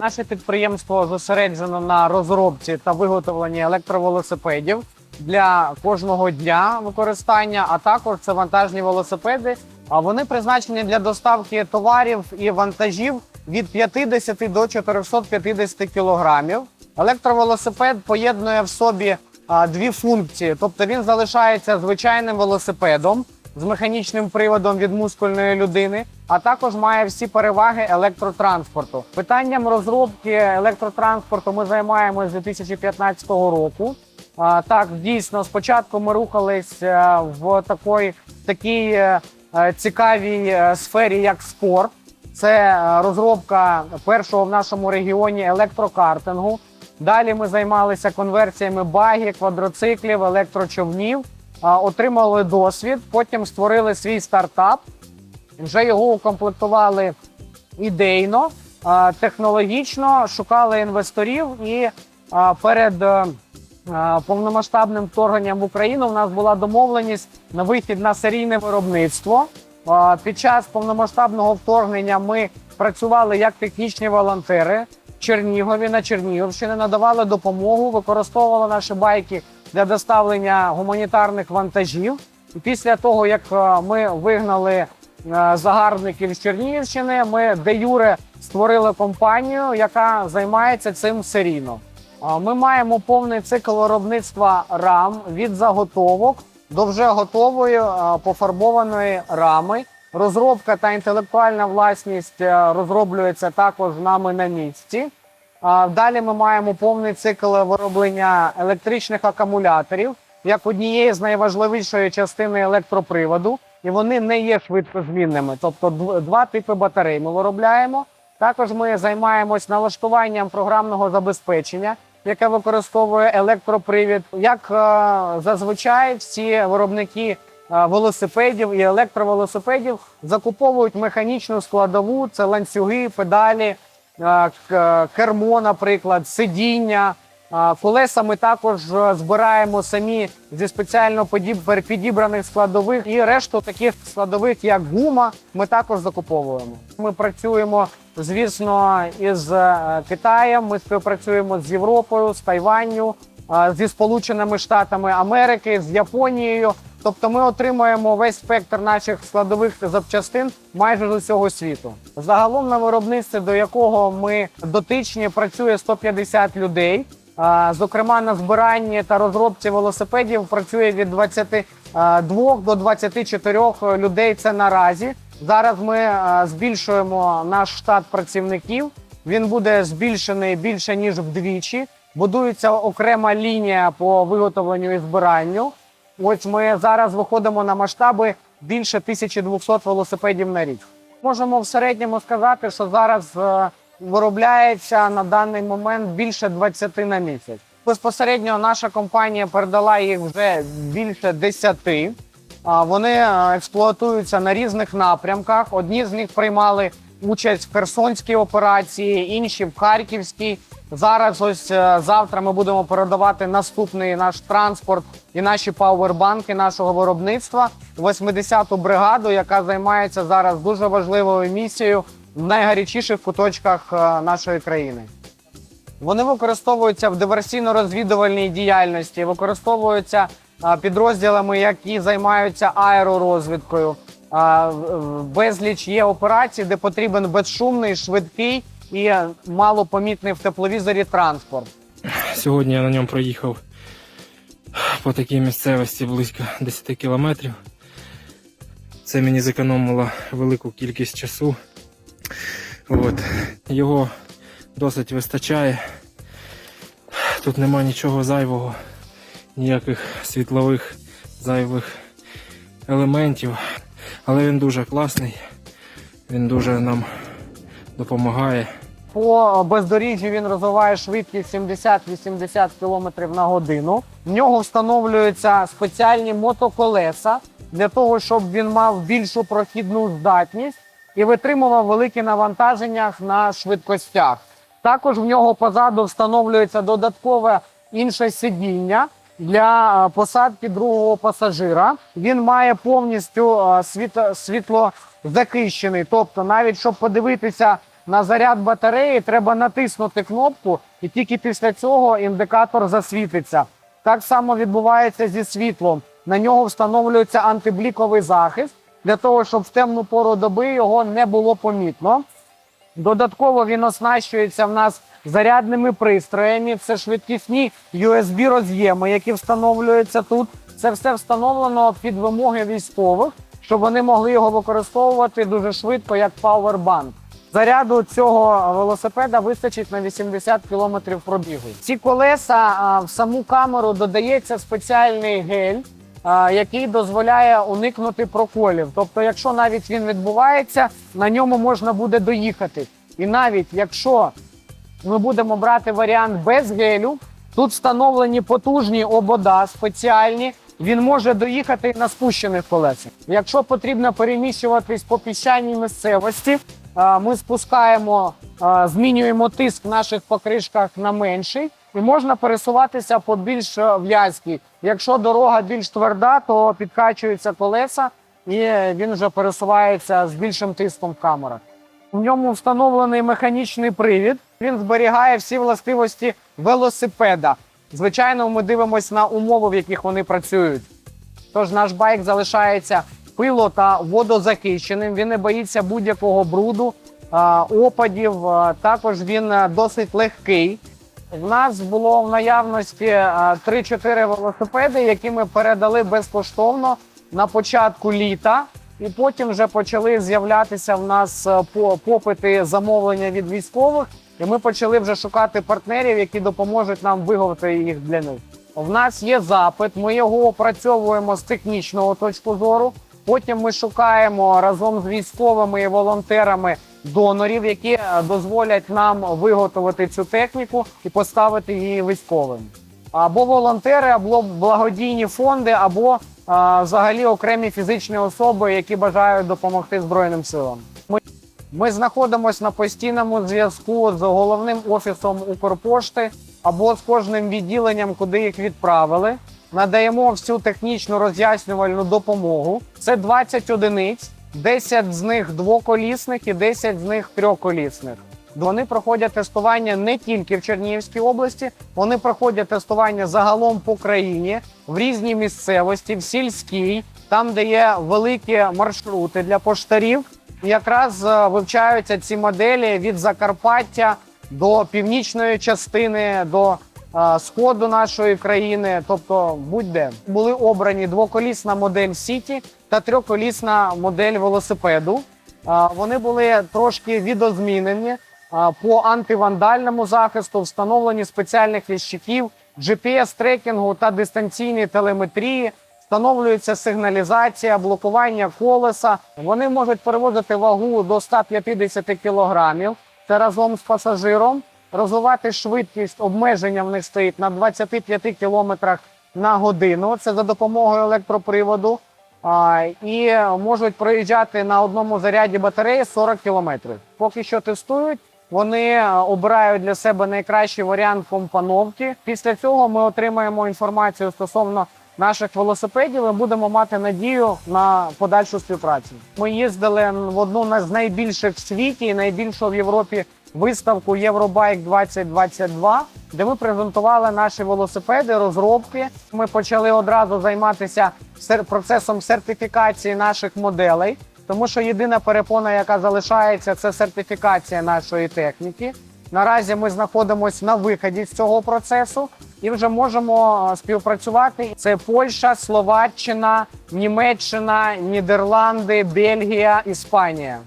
Наше підприємство зосереджено на розробці та виготовленні електровелосипедів для кожного дня використання, а також це вантажні велосипеди. А вони призначені для доставки товарів і вантажів від 50 до 450 кілограмів. Електровелосипед поєднує в собі дві функції, тобто він залишається звичайним велосипедом з механічним приводом від мускульної людини, а також має всі переваги електротранспорту. Питанням розробки електротранспорту ми займаємося з 2015 року. Так, дійсно, спочатку ми рухались е, в такій, такій е, е, цікавій сфері, як спорт. Це розробка першого в нашому регіоні електрокартингу. Далі ми займалися конверсіями баги, квадроциклів, електрочовнів, отримали досвід. Потім створили свій стартап. Вже його укомплектували ідейно, технологічно, шукали інвесторів. І перед е, повномасштабним вторгненням в Україну в нас була домовленість на вихід на серійне виробництво. Під час повномасштабного вторгнення ми працювали як технічні волонтери в Чернігові на Чернігівщині, надавали допомогу, використовували наші байки для доставлення гуманітарних вантажів. Після того, як е, ми вигнали е, загарбників з Чернігівщини, ми де юре створили компанію, яка займається цим серійно. Ми маємо повний цикл виробництва рам від заготовок до вже готової е, пофарбованої рами. Розробка та інтелектуальна власність е, розроблюється також нами на місці. Далі ми маємо повний цикл вироблення електричних акумуляторів як однієї з найважливішої частини електроприводу, і вони не є швидкозмінними. Тобто два типи батарей ми виробляємо. Також ми займаємось налаштуванням програмного забезпечення, яке використовує електропривід. Як е, зазвичай всі виробники е, велосипедів і електровелосипедів закуповують механічну складову, це ланцюги, педалі, кермо, наприклад, сидіння. Колеса ми також е, збираємо самі зі спеціально підібраних складових і решту таких складових, як гума, ми також закуповуємо. Ми працюємо, звісно, із е, Китаєм. Ми співпрацюємо з Європою, з Тайванню, зі Сполученими Штатами Америки, з Японією. Тобто ми отримуємо весь спектр наших складових запчастин майже з усього світу. Загалом на виробництві, до якого ми дотичні, працює 150 людей. Зокрема, на збиранні та розробці велосипедів працює від 22 до 24 людей. Це наразі. Зараз ми е, збільшуємо наш штат працівників. Він буде збільшений більше ніж вдвічі. Будується окрема лінія по виготовленню і збиранню. Ось ми зараз виходимо на масштаби більше 1200 велосипедів на рік. Можемо в середньому сказати, що зараз е, виробляється на даний момент більше 20 на місяць. Безпосередньо наша компанія передала їх вже більше 10. А, Вони е, експлуатуються на різних напрямках. Одні з них приймали участь в Херсонській операції, інші в Харківській. Зараз, ось е, завтра, ми будемо передавати наступний наш транспорт і наші пауербанки нашого виробництва. 80-ту бригаду, яка займається зараз дуже важливою місією в найгарячіших куточках е, нашої країни. Вони використовуються в диверсійно-розвідувальній діяльності, використовуються підрозділами, які займаються аеророзвідкою. А, Безліч є операцій, де потрібен безшумний, швидкий і малопомітний в тепловізорі транспорт. Сьогодні я на ньому проїхав по такій місцевості близько 10 кілометрів. Це мені зекономило велику кількість часу. От. Його досить вистачає. Тут нема нічого зайвого, ніяких світлових зайвих елементів. Але він дуже класний, він дуже нам допомагає. По бездоріжжю він розвиває швидкість 70-80 км на годину. В нього встановлюються спеціальні мотоколеса для того, щоб він мав більшу прохідну здатність і витримував великі навантаження на швидкостях. Також в нього позаду встановлюється додаткове інше сидіння для посадки другого пасажира. Він має повністю е, світ- світлозахищений. Тобто, навіть щоб подивитися на заряд батареї, треба натиснути кнопку, і тільки після цього індикатор засвітиться. Так само відбувається зі світлом. На нього встановлюється антибліковий захист для того, щоб в темну пору доби його не було помітно. Додатково він оснащується в нас зарядними пристроями. Це швидкісні USB роз'єми, які встановлюються тут. Це все встановлено під вимоги військових, щоб вони могли його використовувати дуже швидко, як пауербанк. Заряду цього велосипеда вистачить на 80 км пробігу. Ці колеса в саму камеру додається спеціальний гель, який дозволяє уникнути проколів. Тобто, якщо навіть він відбувається, на ньому можна буде доїхати. І навіть якщо ми будемо брати варіант без гелю, тут встановлені потужні обода спеціальні. Він може доїхати на спущених колесах. Якщо потрібно переміщуватись по піщаній місцевості, ми спускаємо, змінюємо тиск в наших покришках на менший, і можна пересуватися по більш е. Якщо дорога більш тверда, то підкачуються колеса, і він вже пересувається з більшим тиском в камерах. В ньому встановлений механічний привід. Він зберігає всі властивості велосипеда. Звичайно, ми дивимося на умови, в яких вони працюють. Тож наш байк залишається пило та водозахищеним. Він не боїться будь-якого бруду, опадів. Також він досить легкий. В нас було в наявності 3-4 велосипеди, які ми передали безкоштовно на початку літа. І потім вже почали з'являтися в нас е, попити замовлення від військових, і ми почали вже шукати партнерів, які допоможуть нам виготовити їх для них. В нас є запит, ми його опрацьовуємо з технічного точки зору. Потім ми шукаємо разом з військовими і волонтерами донорів, які е, дозволять нам виготовити цю техніку і поставити її військовим. Або волонтери, або благодійні фонди, або а, взагалі окремі фізичні особи, які бажають допомогти Збройним силам. Ми, ми знаходимося на постійному зв'язку з головним офісом Укрпошти або з кожним відділенням, куди їх відправили. Надаємо всю технічну роз'яснювальну допомогу. Це 20 одиниць, 10 з них двоколісних і 10 з них трьохколісних. Вони проходять тестування не тільки в Чернігівській області, вони проходять тестування загалом по країні в різній місцевості, в сільській, там, де є великі маршрути для поштарів. Якраз е, вивчаються ці моделі від Закарпаття до північної частини, до сходу нашої країни, тобто будь-де були обрані двоколісна модель Сіті та трьохколісна модель велосипеду. Вони були трошки відозмінені по антивандальному захисту, встановлені спеціальних ліщиків, GPS-трекінгу та дистанційній телеметрії. Встановлюється сигналізація, блокування колеса. Вони можуть перевозити вагу до 150 кг. Це разом з пасажиром. Розвивати швидкість обмеження в них стоїть на 25 км на годину. Це за допомогою електроприводу. А, і можуть проїжджати на одному заряді батареї 40 кілометрів. Поки що тестують. Вони е, обирають для себе найкращий варіант компоновки. Після цього ми отримаємо інформацію стосовно наших велосипедів і будемо мати надію на подальшу співпрацю. Ми їздили в одну з найбільших в світі і найбільшу в Європі виставку Євробайк 2022, де ми презентували наші велосипеди, розробки. Ми почали одразу займатися процесом сертифікації наших моделей. Тому що єдина перепона, яка залишається, це сертифікація нашої техніки. Наразі ми знаходимося на виході з цього процесу і вже можемо е, співпрацювати. Це Польща, Словаччина, Німеччина, Нідерланди, Бельгія, Іспанія.